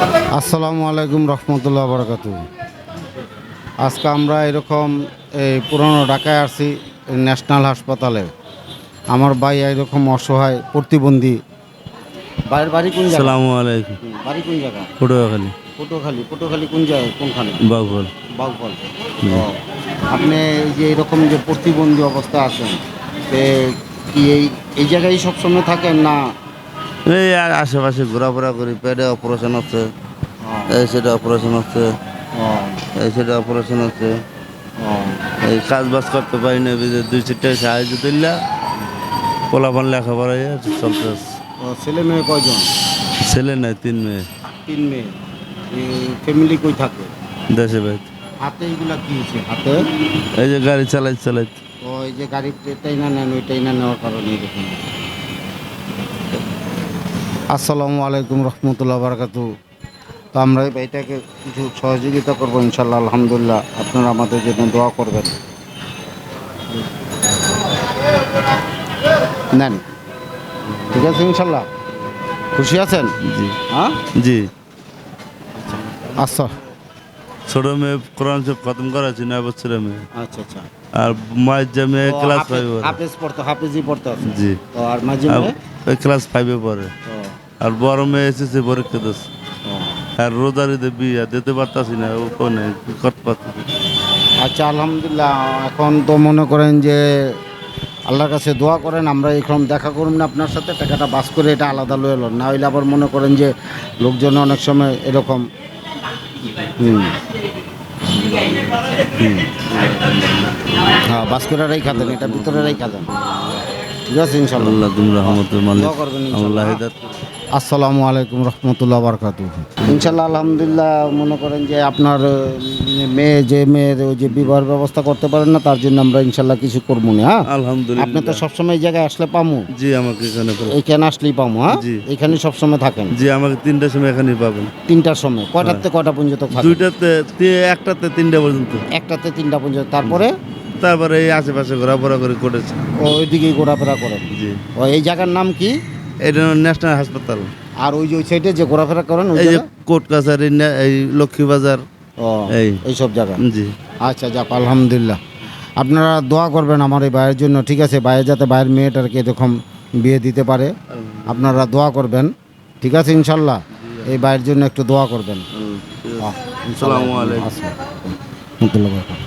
আসসালামু আলাইকুম রহমতুল্লাহ বরকাত আজকে আমরা এরকম এই পুরনো ঢাকায় আসছি ন্যাশনাল হাসপাতালে। আমার ভাই এরকম অসহায় প্রতিবন্ধী। বাইরের বাড়ি কোন জায়গা? সালামু আলাইকুম। বাড়ি কোন জায়গা? পটুয়াখালী। পটুয়াখালী পটুয়াখালী কোন জায়গায় কোনখানে? বাউফল। বাউফল। আপনি এই যে এরকম যে প্রতিবন্ধী অবস্থা আছেন কি এই এই জায়গায় সবসময় থাকেন না এই আশেপাশে ঘোরাফেরা করি পেটে অপারেশন হচ্ছে এই সেটা অপারেশন হচ্ছে এই সেটা অপারেশন হচ্ছে এই কাজ বাজ করতে পারি না দুই চারটে সাহায্য দিল্লা পোলাপান লেখাপড়া চলতে ছেলে মেয়ে কয়জন? ছেলে নাই তিন মেয়ে। তিন মেয়ে। ফ্যামিলি কই থাকে? দেশে ভাই হাতে এইগুলা কি হয়েছে হাতে? এই যে গাড়ি চালাই চালাই ও এই যে গাড়ি টাইনা নেন ওই টাইনা নেওয়ার কারণে এরকম। আসসালামু আলাইকুম রহমতুল্লাহ বারকাতু। তো আমরা এই ভাইটাকে কিছু সহযোগিতা করব ইনশাল্লাহ আলহামদুলিল্লাহ। আপনারা আমাদের জন্য দোয়া করবেন। নেন। ঠিক আছে ইনশাল্লাহ খুশি আছেন? জি। হ্যাঁ? জি। আচ্ছা। ছোট মেয়ে কোরআন সব খতম করাছি নয় বছরের মেয়ে। আচ্ছা আচ্ছা। আর মায়ের যে মেয়ে ক্লাস ফাইভে হাফেজ পড়তো হাফেজি পড়তে জি। আর মাঝে ক্লাস ফাইভে পড়ে। আর বড় মেয়ে এসেছে পরীক্ষা দিচ্ছে। আর রোজারিতে বিয়া দিতে পারতাছি না ও কোনে কি করতে পারতাছি? আচ্ছা আলহামদুলিল্লাহ এখন তো মনে করেন যে আল্লাহর কাছে দোয়া করেন আমরা এখন দেখা করুন না আপনার সাথে টাকাটা বাস করে এটা আলাদা লয়ে এলো না হইলে আবার মনে করেন যে লোকজন অনেক সময় এরকম। হুম। হ্যাঁ বাস করে রেখা দেন এটা ভিতরে রেখা দেন। ঠিক আছে ইনশাল্লাহ। আল্লাহ তুমি মালিক। করবেন। আল্লাহ আসসালামু আলাইকুম রহমতুল্লাহ বারকাত ইনশাল্লাহ আলহামদুলিল্লাহ মনে করেন যে আপনার মেয়ে যে মেয়ের ওই যে বিবাহের ব্যবস্থা করতে পারেন না তার জন্য আমরা ইনশাল্লাহ কিছু করব না হ্যাঁ? আপনি তো সবসময় এই জায়গায় আসলে পামু। জি আমাকে এখানে। এইখানে আসলেই পামু হ্যাঁ? জি। এখানে সবসময় থাকেন। জি আমাকে তিনটার সময় এখানেই পাবেন। তিনটার সময়? কয়টার থেকে কয়টা পর্যন্ত থাকেন দুইটাতে তি- একটাতে তিনটা পর্যন্ত। একটাতে তিনটা পর্যন্ত। তারপরে? তারপরে এই আশেপাশে ঘোরাফেরা করে করেছে। ওইদিকেই ঘোরাফেরা করেন। জি। ও এই জায়গার নাম কি? এটা ন্যাশনাল হাসপাতাল আর ওই যে ওই সাইডে যে ঘোরাফেরা করেন ওই এই যে জায়গা? কোর্ট কাছারি এই লক্ষ্মীবাজার ও এই। এইসব জায়গা জি আচ্ছা যাক আলহামদুলিল্লাহ আপনারা দোয়া করবেন আমার এই ভাইয়ের জন্য ঠিক আছে ভাইয়ের যাতে ভাইয়ের মেয়েটাকে এরকম বিয়ে দিতে পারে আপনারা দোয়া করবেন ঠিক আছে ইনশাল্লাহ এই ভাইয়ের জন্য একটু দোয়া করবেন আহ, ইনশাল্লাহ। আসসালামু আলাইকুম। আসসালামু আলাইকুম।